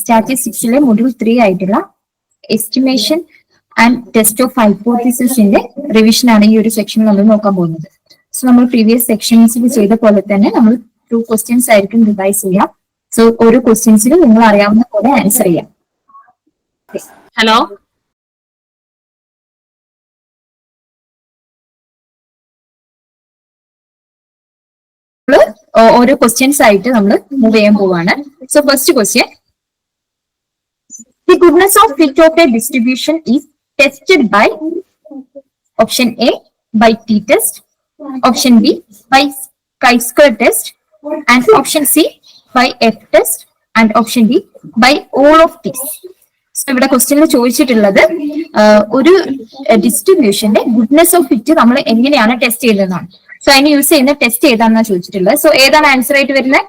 സ്റ്റാറ്റിസ്റ്റിക്സിലെ module three ആയിട്ടുള്ള estimation and test of ഹൈപ്പോത്തിസിന്റെ revision ആണ് ഈ ഒരു സെക്ഷൻ നമ്മൾ നോക്കാൻ പോകുന്നത്. സോ നമ്മൾ പ്രീവിയസ് സെക്ഷൻസിൽ ചെയ്ത പോലെ തന്നെ നമ്മൾ ടു ക്വസ്റ്റ്യൻസ് ആയിരിക്കും റിവൈസ് ചെയ്യാം. സോ ഓരോ ക്വസ്റ്റ്യൻസിനും നിങ്ങൾ അറിയാവുന്ന പോലെ ആൻസർ ചെയ്യാം. ഹലോ ഓരോ ക്വസ്റ്റ്യൻസ് ആയിട്ട് നമ്മൾ മൂവ് ചെയ്യാൻ പോവാണ്. So first question The goodness of the distribution is tested by option A by t-test, option B by chi-square test, and option C by f-test, and option D by all of these. So, ഇവിടെ ക്വസ്റ്റ്യനിൽ ചോദിച്ചിട്ടുള്ളത് ഒരു ഡിസ്ട്രിബ്യൂഷന്റെ goodness of fit നമ്മൾ എങ്ങനെയാണ് test ചെയ്തതെന്നാണ് so അതിന് use ചെയ്യുന്ന ടെസ്റ്റ് ഏതാണെന്നാണ് ചോദിച്ചിട്ടുള്ളത് സോ ഏതാണ് ആൻസർ ആയിട്ട് വരുന്നത്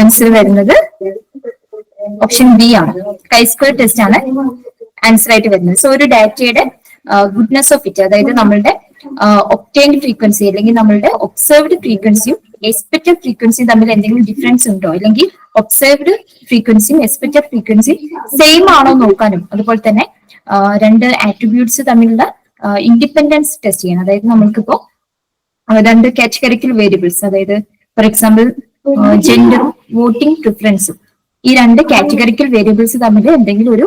ആൻസർ വരുന്നത് ഓപ്ഷൻ ബി ആണ്. കൈസ്ക്വയർ ടെസ്റ്റ് ആണ് ആൻസർ ആയിട്ട് വരുന്നത്. സോ ഒരു ഡാറ്റയുടെ ഗുഡ്നെസ് ഓഫ് ഇറ്റ് അതായത് നമ്മളുടെ ഒപ്റ്റൈൻഡ് ഫ്രീക്വൻസി അല്ലെങ്കിൽ നമ്മളുടെ ഒബ്സർവ്ഡ് ഫ്രീക്വൻസിയും എക്സ്പെക്റ്റഡ് ഫ്രീക്വൻസിയും തമ്മിൽ എന്തെങ്കിലും ഡിഫറൻസ് ഉണ്ടോ? അല്ലെങ്കിൽ ഒബ്സർവ്ഡ് ഫ്രീക്വൻസിയും എക്സ്പെക്റ്റഡ് ഫ്രീക്വൻസിയും സെയിം ആണോ നോക്കാനും. അതുപോലെ തന്നെ രണ്ട് ആട്രിബ്യൂട്ട്സ് തമ്മിലുള്ള ഇൻഡിപെൻഡൻസ് ടെസ്റ്റ് ചെയ്യണം അതായത് നമ്മൾക്കിപ്പോ രണ്ട് കാറ്റഗറിക്കൽ വേരിയബിൾസ് അതായത് ഫോർ എക്സാമ്പിൾ ജെൻഡറും വോട്ടിംഗ് പ്രിഫറൻസും ഈ രണ്ട് കാറ്റഗറിക്കൽ വേരിയബിൾസ് തമ്മിൽ എന്തെങ്കിലും ഒരു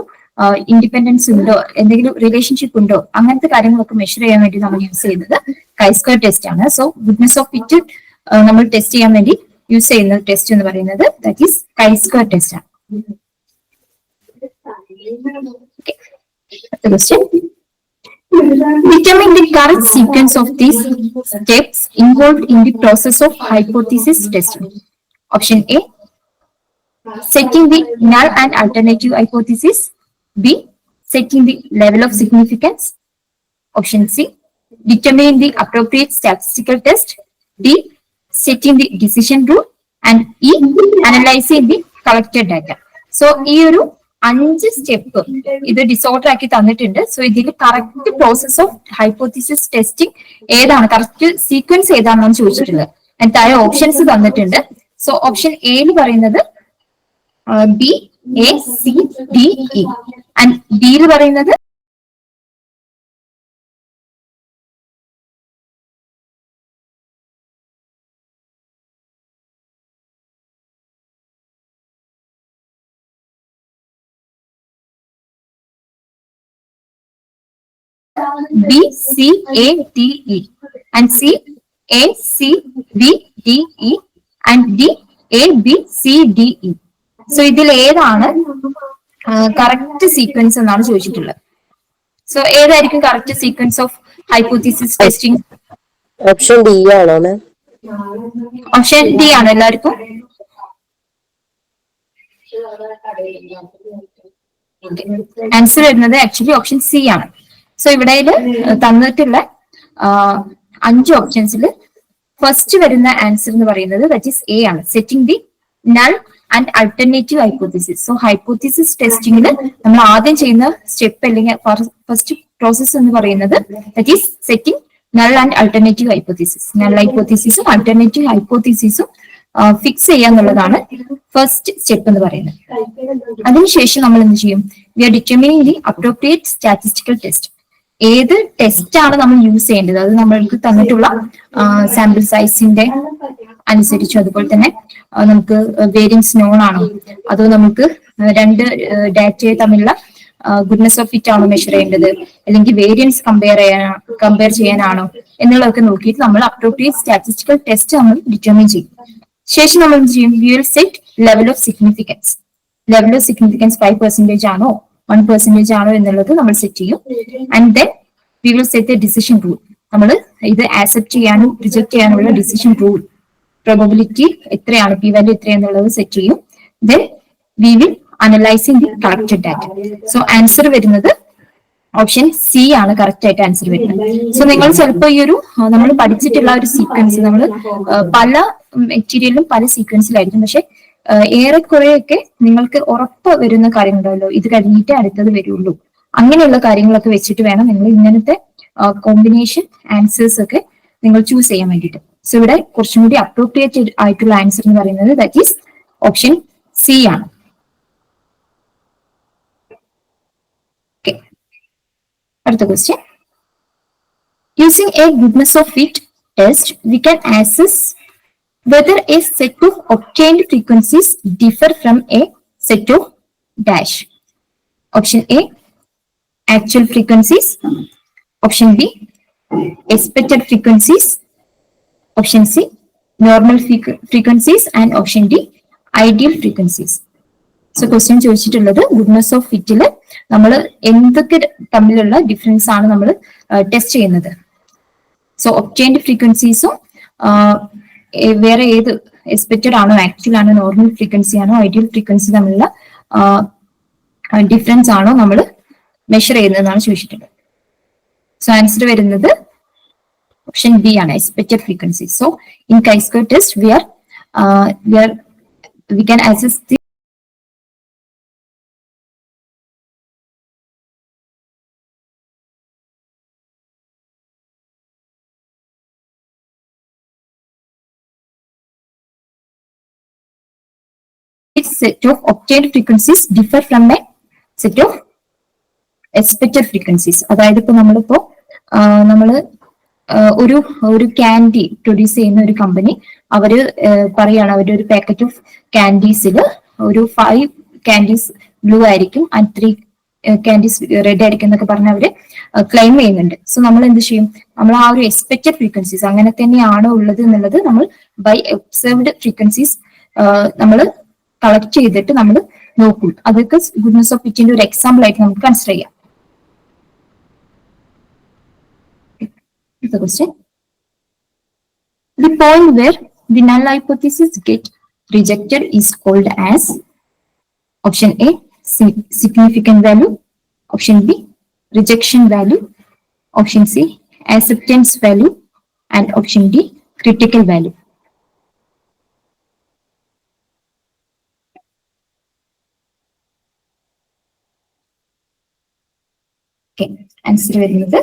ഇൻഡിപെൻഡൻസ് ഉണ്ടോ? എന്തെങ്കിലും റിലേഷൻഷിപ്പ് ഉണ്ടോ? അങ്ങനത്തെ കാര്യങ്ങളൊക്കെ മെഷർ ചെയ്യാൻ വേണ്ടി നമ്മൾ യൂസ് ചെയ്യുന്നത് കൈസ്ക്വയർ ടെസ്റ്റ് ആണ്. സോ ഗുഡ്നെസ് ഓഫ് ഫിറ്റ് നമ്മൾ ടെസ്റ്റ് ചെയ്യാൻ വേണ്ടി യൂസ് ചെയ്യുന്ന ടെസ്റ്റ് എന്ന് പറയുന്നത് that is chi square test ആണ്. Question Determine the correct sequence of these steps involved in the process of hypothesis testing. Option A, setting the null and alternative hypothesis. B, setting the level of significance. Option C, determining the appropriate statistical test. D, setting the decision rule. And E, analyzing the collected data. So, ഈ ഒരു അഞ്ച് step. ഇത് disorder ആക്കി തന്നിട്ടുണ്ട്. So ഇതിൽ correct process of hypothesis testing ഏതാണ്? Correct sequence ഏതാണെന്നാണ് ചോദിച്ചിട്ടുള്ളത് And താഴെ ഓപ്ഷൻസ് തന്നിട്ടുണ്ട്. സോ ഓപ്ഷൻ എയിൽ പറയുന്നത് B A C D E and ഡിയിൽ പറയുന്നത് B C A T E and C A C B D E and D A B C D E so ഇതിൽ ഏതാണ്? കറക്റ്റ് സീക്വൻസ് എന്നാണ് ചോദിച്ചിട്ടുള്ളത്. So ഏതായിരിക്കും correct sequence of hypothesis testing option D ആണോ option D ആണ് എല്ലാവർക്കും. Answer വരുന്നത് actually option C ആണ്. സോ ഇവിടെ തന്നിട്ടുള്ള അഞ്ച് ഓപ്ഷൻസിൽ ഫസ്റ്റ് വരുന്ന ആൻസർ എന്ന് പറയുന്നത് ദറ്റ് ഈസ് എ ആണ്. Setting the null and alternative hypothesis so hypothesis ടെസ്റ്റിംഗിൽ നമ്മൾ ആദ്യം ചെയ്യുന്ന സ്റ്റെപ്പ് അല്ലെങ്കിൽ ഫസ്റ്റ് പ്രോസസ് എന്ന് പറയുന്നത് that is setting null and alternative hypothesis null ഹൈപ്പോത്തിസിസും alternative ഹൈപ്പോത്തിസിസും ഫിക്സ് ചെയ്യുക എന്നുള്ളതാണ് ഫസ്റ്റ് സ്റ്റെപ്പ് എന്ന് പറയുന്നത്. അതിനുശേഷം നമ്മൾ എന്ത് ചെയ്യും? We are determining the appropriate statistical test ഏത് ടെസ്റ്റ് ആണ് നമ്മൾ യൂസ് ചെയ്യേണ്ടത്? അത് നമ്മൾക്ക് തന്നിട്ടുള്ള സാമ്പിൾ സൈസിന്റെ അനുസരിച്ച് അതുപോലെ തന്നെ നമുക്ക് വേരിയൻസ് നോൺ ആണോ? അതോ നമുക്ക് രണ്ട് ഡാറ്റയെ തമ്മിലുള്ള ഗുഡ്നെസ് ഓഫ് ഫിറ്റ് ആണോ മെഷർ ചെയ്യേണ്ടത്? അല്ലെങ്കിൽ വേരിയൻസ് കമ്പയർ ചെയ്യാൻ കമ്പയർ ചെയ്യാനാണോ? എന്നുള്ളതൊക്കെ നോക്കിയിട്ട് നമ്മൾ അപ്രോപ്രിയേറ്റ് സ്റ്റാറ്റിസ്റ്റിക്കൽ ടെസ്റ്റ് നമ്മൾ ഡിറ്റർമിൻ ചെയ്യും. ശേഷം നമ്മൾ ചെയ്യും? We will set level of significance level of significance five percentage ആണോ? വൺ പെർസെന്റേജ് ആണോ എന്നുള്ളത് നമ്മൾ സെറ്റ് ചെയ്യും. And then we will set a decision rule നമ്മൾ ഇത് ആക്സെപ്റ്റ് ചെയ്യാനും റിജക്ട് ചെയ്യാനുള്ള ഡിസിഷൻ റൂൾ പ്രോബബിലിറ്റി എത്രയാണ്? പി വാല്യൂ എത്രയാന്നുള്ളത് സെറ്റ് ചെയ്യും. Then we will analysing the collected data so answer വരുന്നത് ഓപ്ഷൻ സി ആണ് കറക്റ്റ് ആയിട്ട് ആൻസർ വരുന്നത്. സോ നിങ്ങൾ ചിലപ്പോൾ ഈ ഒരു നമ്മൾ പഠിച്ചിട്ടുള്ള ഒരു സീക്വൻസ് നമ്മൾ പല മെറ്റീരിയലും പല സീക്വൻസിലായിരിക്കും പക്ഷെ ഏറെക്കുറെയൊക്കെ നിങ്ങൾക്ക് ഉറപ്പ് വരുന്ന കാര്യങ്ങളുണ്ടല്ലോ. ഇത് കഴിഞ്ഞിട്ടേ അടുത്തത് വരുള്ളൂ. അങ്ങനെയുള്ള കാര്യങ്ങളൊക്കെ വെച്ചിട്ട് വേണം നിങ്ങൾ ഇങ്ങനത്തെ കോമ്പിനേഷൻ ആൻസേഴ്സ് ഒക്കെ നിങ്ങൾ ചൂസ് ചെയ്യാൻ വേണ്ടിയിട്ട്. സോ ഇവിടെ കുറച്ചും കൂടി അപ്രോപ്രിയേറ്റ് ആയിട്ടുള്ള ആൻസർ എന്ന് പറയുന്നത് ദാറ്റ് ഈസ് ഓപ്ഷൻ സി ആണ്. അടുത്ത question using a goodness of fit test we can assess whether a set of obtained frequencies differ from a set of dash. Option A, actual frequencies. Option B, expected frequencies. Option C, normal frequ- frequencies. And option D, ideal frequencies. So question ചോദിച്ചിട്ടുള്ളത് goodness of ഫിറ്റിൽ നമ്മൾ എന്തൊക്കെ തമ്മിലുള്ള difference ആണ് നമ്മൾ test ചെയ്യുന്നത് so obtained ഫ്രീക്വൻസീസും വേറെ ഏത് എക്സ്പെക്റ്റഡ് ആണോ ആക്ച്വൽ ആണോ നോർമൽ ഫ്രീക്വൻസി ആണോ ഐഡിയൽ ഫ്രീക്വൻസി തമ്മിലുള്ള ഡിഫറൻസ് ആണോ നമ്മൾ മെഷർ ചെയ്യുന്നതെന്നാണ് ചോദിച്ചിട്ടുള്ളത്. സോ ആൻസർ വരുന്നത് ഓപ്ഷൻ ബി ആണ് expected frequency so in കൈസ്കോ test we are we are we can assess the set of obtained frequencies differ from a set of expected frequencies. അതായത് ഇപ്പൊ നമ്മളിപ്പോ നമ്മൾ ഒരു ഒരു ക്യാൻഡി പ്രൊഡ്യൂസ് ചെയ്യുന്ന ഒരു കമ്പനി അവർ പറയാണ് അവരുടെ ഒരു പാക്കറ്റ് ഓഫ് ക്യാൻഡീസിൽ ഒരു ഫൈവ് ക്യാൻഡീസ് ബ്ലൂ ആയിരിക്കും ആൻഡ് ത്രീ ക്യാൻഡീസ് റെഡ് ആയിരിക്കും എന്നൊക്കെ പറഞ്ഞ് അവർ ക്ലെയിം ചെയ്യുന്നുണ്ട്. സോ നമ്മൾ എന്ത് ചെയ്യും? നമ്മൾ ആ ഒരു എക്സ്പെക്റ്റഡ് ഫ്രീക്വൻസീസ് അങ്ങനെ തന്നെയാണോ ഉള്ളത് എന്നുള്ളത് നമ്മൾ ബൈ ഒബ്സർവ്ഡ് ഫ്രീക്വൻസീസ് നമ്മൾ കളക്ട് ചെയ്തിട്ട് നമ്മൾ നോക്കും അതൊക്കെ ഗുഡ്നസ് ഓഫ് ഫിറ്റിന്റെ ഒരു എക്സാമ്പിൾ ആയിട്ട് നമുക്ക് കൺസിഡർ ചെയ്യാം question. The point where the null hypothesis get rejected is called as option A si- significant value, option B rejection value, option C acceptance value, and option D critical value. Okay, answer വരുന്നത്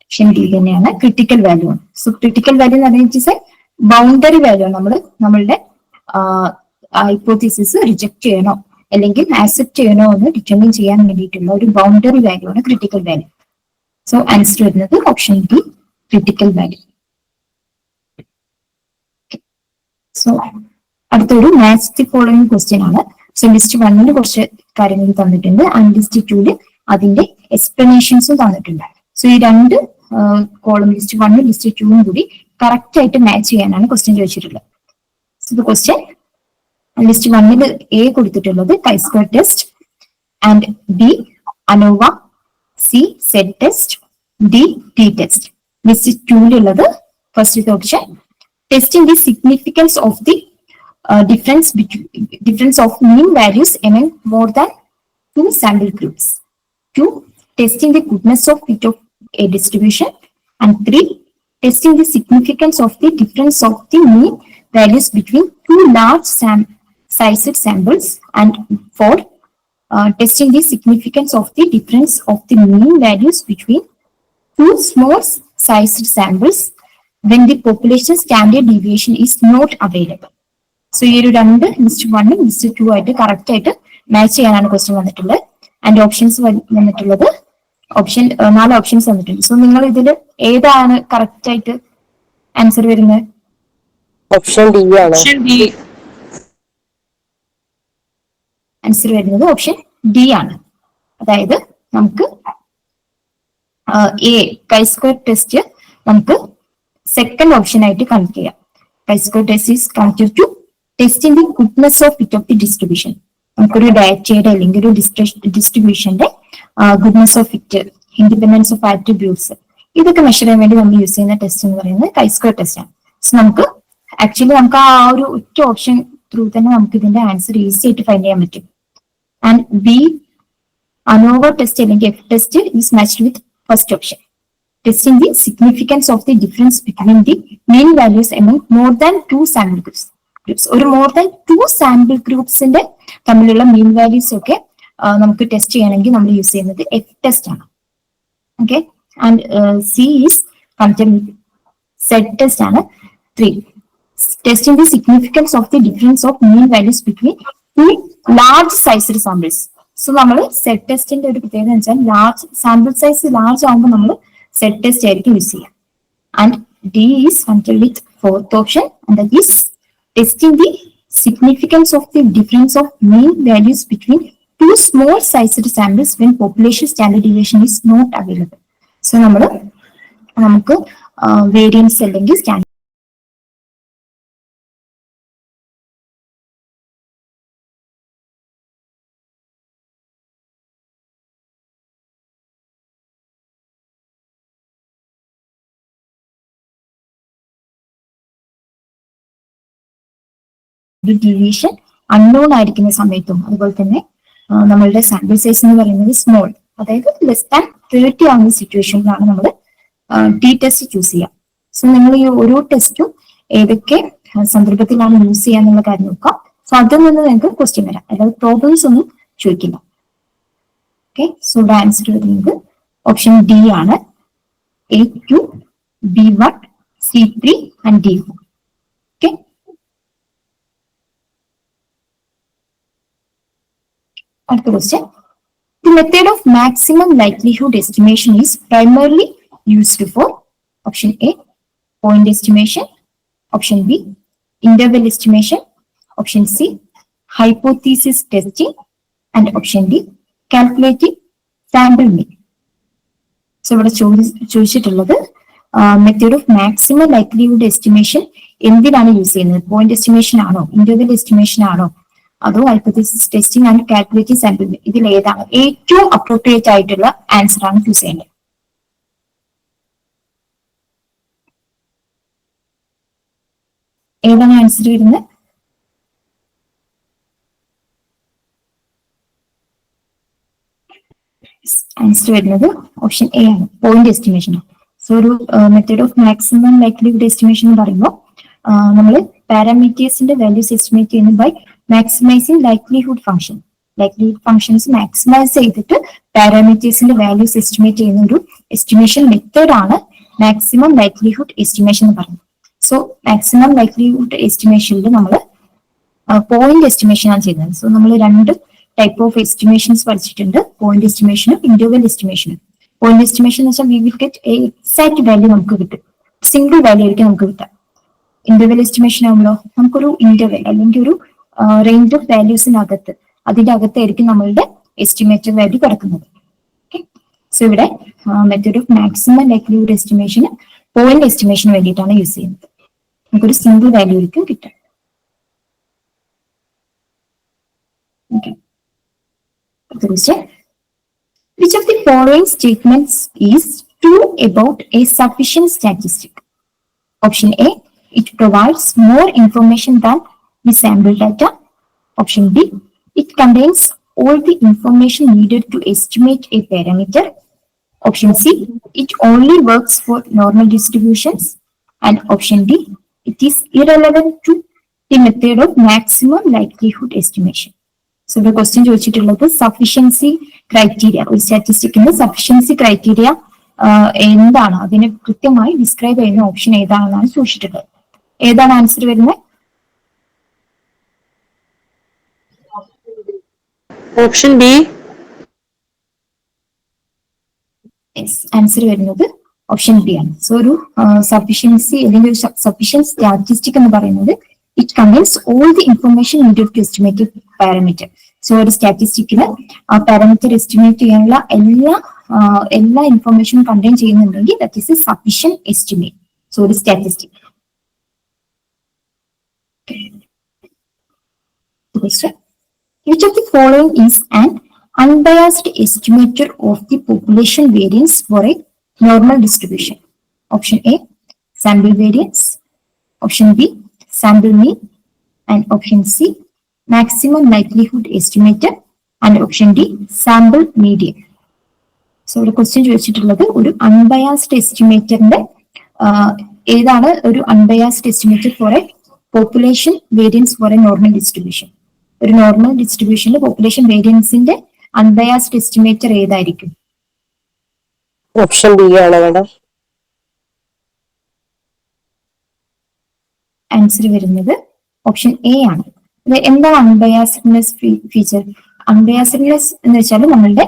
option D തന്നെയാണ് critical value ആണ്. So critical value എന്ന് പറഞ്ഞാൽ boundary value നമ്മൾ നമ്മളുടെ hypothesis reject ചെയ്യണോ? അല്ലെങ്കിൽ accept ചെയ്യണോ എന്ന് ഡിറ്റർമിൻ ചെയ്യാൻ വേണ്ടിയിട്ടുള്ള ഒരു ബൗണ്ടറി വാല്യൂ ആണ് ക്രിട്ടിക്കൽ വാല്യൂ സോ ആൻസർ വരുന്നത് option D critical value so അടുത്തൊരു മാത്സ് ഫോളോയിങ് ക്വസ്റ്റ്യൻ ആണ്. സോ ലിസ്റ്റ് വണ്ണിന് കുറച്ച് കാര്യങ്ങൾ തന്നിട്ടുണ്ട്. ആൻഡ് ലിസ്റ്റ് ടൂൽ അതിന്റെ എക്സ്പ്ലനേഷൻസും തന്നിട്ടുണ്ട് സോ ഈ രണ്ട് കോളം ലിസ്റ്റ് വണ്ണും ലിസ്റ്റ് ടൂവും കൂടി കറക്റ്റ് ആയിട്ട് മാച്ച് ചെയ്യാനാണ് ക്വസ്റ്റ്യൻ ചോദിച്ചിട്ടുള്ളത്. സോ ക്വസ്റ്റ്യൻ ലിസ്റ്റ് വണ്ണിൽ എ കൊടുത്തിട്ടുള്ളത് chi square test and B ANOVA C set test D T test list ടൂവിലുള്ളത് first option testing the significance of the difference difference of mean values among more than two sample groups Two, testing the goodness of fit of a distribution. And three, testing the significance of the difference of the mean values between two large sam- sized samples. And four, uh, testing the significance of the difference of the mean values between two small sized samples when the population standard deviation is not available. So ഈ ഒരു രണ്ട് list വണ്ണും list two ആയിട്ട് correct ആയിട്ട് match ചെയ്യാനാണ് question വന്നിട്ടുള്ളത് and options വന്നിട്ടുള്ളത്. Option നാല് ഓപ്ഷൻസ് വന്നിട്ടുണ്ട്. സോ നിങ്ങൾ ഇതിൽ ഏതാണ് കറക്റ്റ് ആയിട്ട് ആൻസർ വരുന്നത്? ഓപ്ഷൻ ഡി ആണ്. Option D. ആൻസർ വരുന്നത് ഓപ്ഷൻ ഡി ആണ്. അതായത് നമുക്ക് എ കൈസ്ക്വയർ ടെസ്റ്റ് നമുക്ക് സെക്കൻഡ് ഓപ്ഷൻ ആയിട്ട് കണക്ട് ചെയ്യാം. Chi square test is connected to testing the goodness of it of the distribution നമുക്കൊരു ഡയറ്റയുടെ അല്ലെങ്കിൽ ഒരു ഡിസ്ട്രിബ്യൂഷന്റെ goodness of fit independence of attributes ഇതൊക്കെ മെഷർ ചെയ്യാൻ വേണ്ടി നമ്മൾ യൂസ് ചെയ്യുന്ന ടെസ്റ്റ് എന്ന് പറയുന്നത് കൈസ്ക്വയർ ടെസ്റ്റ് ആണ്. സോ നമുക്ക് ആക്ച്വലി നമുക്ക് ആ ഒരു ഒറ്റ ഓപ്ഷൻ ത്രൂ തന്നെ നമുക്ക് ഇതിന്റെ ആൻസർ ഈസി ആയിട്ട് ഫൈൻഡ് ചെയ്യാൻ പറ്റും. ആൻഡ് ബി അനോവ ടെസ്റ്റ് അല്ലെങ്കിൽ F test is matched with first option testing the significance of the difference between the main values among more than two sample groups ഒരു more than two sample ഗ്രൂപ്പ്സിന്റെ തമ്മിലുള്ള mean values ഒക്കെ നമുക്ക് test ചെയ്യണമെങ്കിൽ നമ്മൾ use ചെയ്യുന്നത് F test ആണ്. Okay and C is with set test ആണ് three testing the significance of the difference of mean values between ഈ ലാർജ് സൈസ്ഡ് സാമ്പിൾസ് സോ നമ്മൾ സെറ്റ് ടെസ്റ്റിന്റെ ഒരു പ്രത്യേകത എന്ന് വെച്ചാൽ ലാർജ് സാമ്പിൾ സൈസ് ലാർജ് ആകുമ്പോൾ നമ്മൾ സെറ്റ് ടെസ്റ്റ് ആയിരിക്കും യൂസ് ചെയ്യുക and D is control fourth option and that is testing the significance of the difference of mean values between two small sized samples when population standard deviation is not available. So നമ്മൾ നമുക്ക് variance അല്ലെങ്കിൽ standard division unknown ആയിരിക്കുന്ന സമയത്തും അതുപോലെ തന്നെ നമ്മളുടെ sample size എന്ന് പറയുന്നത് സ്മോൾ അതായത് ലെസ് ദാൻ തേർട്ടി ആവുന്ന സിറ്റുവേഷനിലാണ് നമ്മൾ ടി ടെസ്റ്റ് ചൂസ് ചെയ്യുക. സോ നിങ്ങൾ ഈ ഓരോ ടെസ്റ്റും ഏതൊക്കെ സന്ദർഭത്തിലാണ് യൂസ് ചെയ്യുക എന്നുള്ള കാര്യം നോക്കാം സോ അതിൽ നിന്ന് നിങ്ങൾക്ക് ക്വസ്റ്റ്യൻ വരാം. അല്ലാതെ പ്രോബ്ലംസ് ഒന്നും ചോദിക്കില്ല. ഓക്കെ സോ ആൻസർ വരുന്നത് ഓപ്ഷൻ ഡി ആണ്. A two B one C three and D four okay അടുത്ത question the method of maximum likelihood estimation is primarily used for option A point estimation option B interval estimation option C hypothesis testing and option D calculating sample mean so ഇവിടെ ചോദി- ചോദിച്ചിട്ടുള്ളത് method of maximum likelihood estimation എന്തിനാണ് use ചെയ്യുന്നത്? Point estimation ആണോ? Interval estimation ആണോ? അതോ hypothesis testing and calculative sampling ഇതിൽ ഏതാണ് ഏറ്റവും അപ്രോപ്രിയേറ്റ് ആയിട്ടുള്ള ആൻസർ ആണ് ചൂസ് ചെയ്യേണ്ടത്? ഏതാണ് ആൻസർ വരുന്നത്? ആൻസർ വരുന്നത് ഓപ്ഷൻ എ ആണ് പോയിന്റ് എസ്റ്റിമേഷൻ സോ ഒരു method of maximum likelihood estimation എന്ന് പറയുമ്പോൾ നമ്മൾ പാരാമീറ്റേഴ്സിന്റെ വാല്യൂസ് എസ്റ്റിമേറ്റ് ചെയ്യുന്നത് by maximizing likelihood function likelihood functions maximize ചെയ്തിട്ട് പാരാമീറ്റേഴ്സിന്റെ വാല്യൂസ് എസ്റ്റിമേറ്റ് ചെയ്യുന്ന ഒരു എസ്റ്റിമേഷൻ മെത്തേഡ് ആണ് മാക്സിമം ലൈക്ലിഹുഡ് എസ്റ്റിമേഷൻ എന്ന് പറയുന്നത്. സോ മാക്സിമം ലൈക്ലിഹുഡ് എസ്റ്റിമേഷനിൽ നമ്മൾ പോയിന്റ് എസ്റ്റിമേഷൻ ആണ് ചെയ്യുന്നത്. സോ നമ്മൾ രണ്ട് ടൈപ്പ് ഓഫ് എസ്റ്റിമേഷൻസ് പഠിച്ചിട്ടുണ്ട്. പോയിന്റ് എസ്റ്റിമേഷനും ഇൻഡിവിജ്വൽ എസ്റ്റിമേഷനും പോയിന്റ് എസ്റ്റിമേഷൻ എന്ന് വെച്ചാൽ we will get a exact value നമുക്ക് കിട്ടും. സിംഗിൾ വാല്യൂ ആയിരിക്കും നമുക്ക് കിട്ടുക. ഇന്റർവെൽ എസ്റ്റിമേഷൻ ആകുമ്പോൾ നമുക്കൊരു ഇന്റർവെൽ അല്ലെങ്കിൽ ഒരു റേഞ്ച് ഓഫ് വാല്യൂസിനകത്ത് അതിന്റെ അകത്തായിരിക്കും നമ്മളുടെ എസ്റ്റിമേറ്റഡ് വാല്യൂ കിടക്കുന്നത്. സോ ഇവിടെ മെത്തേഡ് ഓഫ് മാക്സിമം ലൈക്ലിഹുഡ് എസ്റ്റിമേഷന് പോയിന്റ് എസ്റ്റിമേഷന് വേണ്ടിയിട്ടാണ് യൂസ് ചെയ്യുന്നത്. നമുക്കൊരു സിംഗിൾ വാല്യൂ ആയിരിക്കും കിട്ടുക. Which of the following statements is true about a sufficient statistic? Option A, it provides more information than the sample data. Option B, it contains all the information needed to estimate a parameter. Option C, it only works for normal distributions. And option D, it is irrelevant to the method of maximum likelihood estimation. So the question is so ഇവിടെ question ചോദിച്ചിട്ടുള്ളത് sufficiency criteria ഒരു സ്റ്റാറ്റിസ്റ്റിക്കിന്റെ sufficiency criteria എന്താണ് അതിനെ കൃത്യമായി describe ചെയ്യുന്ന option ഏതാണെന്നാണ് ചോദിച്ചിട്ടുള്ളത് ഏതാണ് ആൻസർ വരുന്നത് ഓപ്ഷൻ ബി. ആൻസർ വരുന്നത് ഓപ്ഷൻ ബി ആണ്. സോ ഒരു സഫിഷ്യൻസി അല്ലെങ്കിൽ ഒരു സഫിഷ്യൻ സ്റ്റാറ്റിസ്റ്റിക് എന്ന് പറയുന്നത് it contains all the information needed to estimate parameter so ഒരു സ്റ്റാറ്റിസ്റ്റിക്കിന് ആ പാരാമീറ്റർ എസ്റ്റിമേറ്റ് ചെയ്യാനുള്ള എല്ലാ എല്ലാ ഇൻഫർമേഷനും കണ്ടെയ്ൻ ചെയ്യുന്നുണ്ടെങ്കിൽ that is a sufficient estimate so ഒരു statistic. Which of the following is an unbiased estimator of the population variance for a normal distribution? Option A, sample variance. Option B, sample mean. And option C, maximum likelihood estimator. And option D, sample median. So ഇവിടെ question ചോദിച്ചിട്ടുള്ളത് ഒരു unbiased എസ്റ്റിമേറ്ററിന്റെ ഏതാണ് ഒരു unbiased estimator for a population variance for a normal distribution ഒരു normal ഡിസ്ട്രിബ്യൂഷനിൽ population വേരിയൻസിന്റെ unbiased estimator ഏതായിരിക്കും? ഓപ്ഷൻ ബി ആണ് മാഡം ആൻസർ വരുന്നത് ഓപ്ഷൻ എ ആണ്. എന്താണ് അൺബയാസ്ഡ്നെസ് ഫീച്ചർ അൺബയാസ്ഡ്നെസ് എന്ന് വെച്ചാൽ നമ്മളുടെ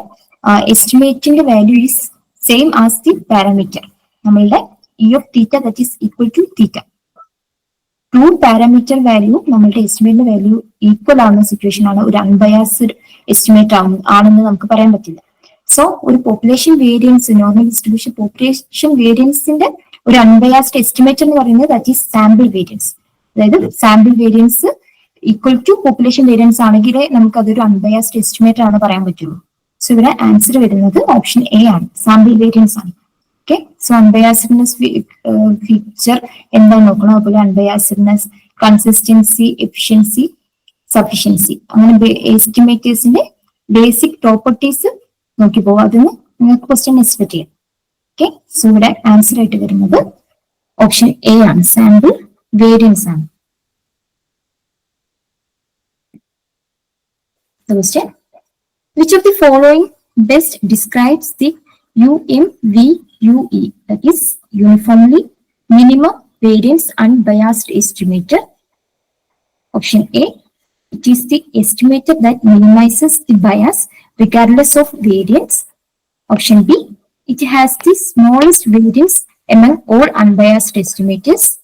എസ്റ്റിമേറ്റിന്റെ value is same as the parameter നമ്മളുടെ E of theta that is equal to theta to parameter value നമ്മളുടെ എസ്റ്റിമേറ്റിന്റെ വാല്യൂ ഈക്വൽ ആവുന്ന സിറ്റുവേഷൻ ആണ്. ഒരു അൺബയാസ്ഡ് എസ്റ്റിമേറ്റ് ആവുന്ന ആണെന്ന് നമുക്ക് പറയാൻ പറ്റില്ല. സോ ഒരു population variance normal distribution population വേരിയൻസിന്റെ ഒരു അൺബയാസ്ഡ് എസ്റ്റിമേറ്റ് എന്ന് പറയുന്നത് ദാറ്റ് ഈസ് സാമ്പിൾ വേരിയൻസ് അതായത് sample variance equal to population variance ആണെങ്കിൽ നമുക്ക് അതൊരു അൺബയാസ്ഡ് എസ്റ്റിമേറ്റ് ആണ് പറയാൻ പറ്റുള്ളൂ. സോ ഇവിടെ ആൻസർ വരുന്നത് ഓപ്ഷൻ എ ആണ്. സാമ്പിൾ വേരിയൻസ് ആണ്. ഓക്കെ. സോ അൺബയാസിഡ്നെസ് ഫീച്ചർ എന്താ നോക്കണം? അതുപോലെ അൺബയാസിഡ്നെസ് കൺസിസ്റ്റൻസി എഫിഷ്യൻസി സഫിഷ്യൻസി അങ്ങനെ എസ്റ്റിമേറ്റേഴ്സിന്റെ ബേസിക് പ്രോപ്പർട്ടീസ് നോക്കി പോകും അതിന് നിങ്ങൾക്ക് ക്വസ്റ്റ്യൻ എക്സ്പെക്ട് ചെയ്യാം. ഓക്കെ. സോ ഇവിടെ ആൻസർ ആയിട്ട് വരുന്നത് ഓപ്ഷൻ എ ആണ്. സാമ്പിൾ വേരിയൻസ് ആണ്. The question. Which of the following best describes the UMVUE, that is uniformly minimum variance unbiased estimator? Option A, it is the estimator that minimizes the bias regardless of variance. Option B, it has the smallest variance among all unbiased estimators.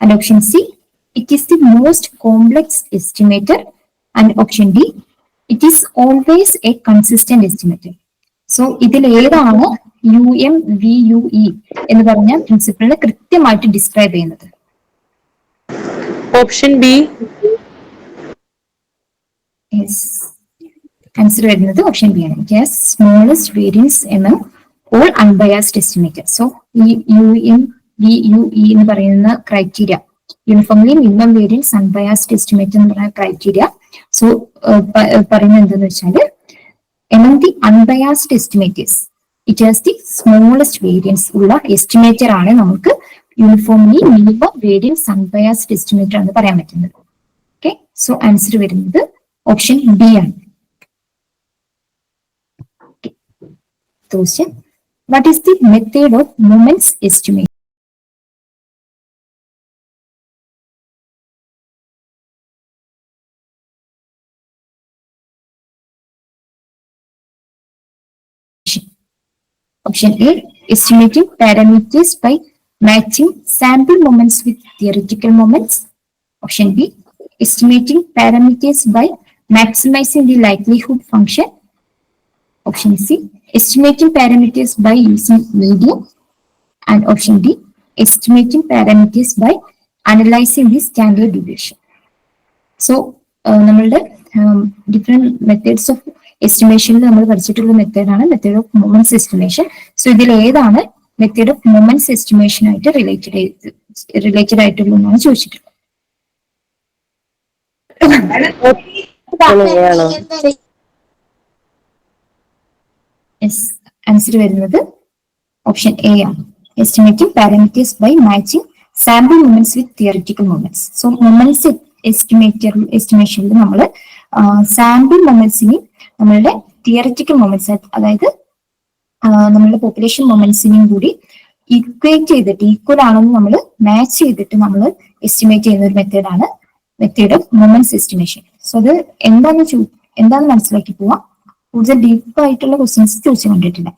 And option C, it is the most complex estimator. And option D, it is always a consistent estimator. So ഇതിൽ ഏതാണ് U M V U E എന്ന് പറഞ്ഞ പ്രിൻസിപ്പിളിനെ കൃത്യമായിട്ട് describe ചെയ്യുന്നത്. Option B answer വരുന്നത് option B ആണ്. Yes smallest variance എന്ന ഓൾ അൺബയാസ്ഡ് എസ്റ്റിമേറ്റ് സോ ഈ U M V U E എന്ന് പറയുന്ന criteria uniformly minimum variance unbiased estimate എന്ന് പറയുന്ന ക്രൈറ്റീരിയ സോ പറയുന്നത് എന്താന്ന് വെച്ചാൽ among the unbiased estimators it has the smallest variance ഉള്ള എസ്റ്റിമേറ്റർ ആണ് നമുക്ക് uniformly minimum variance unbiased estimator എന്ന് പറയാൻ പറ്റുന്നത്. ഓക്കെ സോ ആൻസർ വരുന്നത് ഓപ്ഷൻ ബി ആണ്. What is the method of moments estimate? Option A, estimating parameters by matching sample moments with theoretical moments. Option B, estimating parameters by maximizing the likelihood function. Option C, estimating parameters by using median. And option D, estimating parameters by analyzing the standard deviation. So നമ്മളുടെ different methods of എസ്റ്റിമേഷനിൽ നമ്മൾ പഠിച്ചിട്ടുള്ള മെത്തേഡാണ് method of moments estimation so ഇതിൽ ഏതാണ് method of moments estimation ആയിട്ട് related related ആയിട്ടുള്ളതെന്നാണ് ചോദിച്ചിട്ടുള്ളത്. എയാണോ ആൻസർ വരുന്നത് ഓപ്ഷൻ എ ആണ്. Estimating parameters by matching sample moments with theoretical moments so moments estimator എസ്റ്റിമേഷനിൽ നമ്മൾ സാമ്പിൾ മൊമെന്റ്സിനെയും നമ്മളുടെ തിയറിറ്റിക്കൽ മൊമെന്റ്സ് അതായത് നമ്മളുടെ പോപ്പുലേഷൻ മൊമെന്റ്സിനെയും കൂടി ഇക്വേറ്റ് ചെയ്തിട്ട് ഈക്വൽ ആണെന്ന് നമ്മൾ മാച്ച് ചെയ്തിട്ട് നമ്മൾ എസ്റ്റിമേറ്റ് ചെയ്യുന്ന ഒരു മെത്തേഡാണ് method of moments estimation so അത് എന്താന്ന് ചോ എന്താന്ന് മനസ്സിലാക്കി പോവാം? കൂടുതൽ ഡീപ്പ് ആയിട്ടുള്ള ക്വസ്റ്റ്യൻസ് ചോദിച്ചു കണ്ടിട്ടില്ല.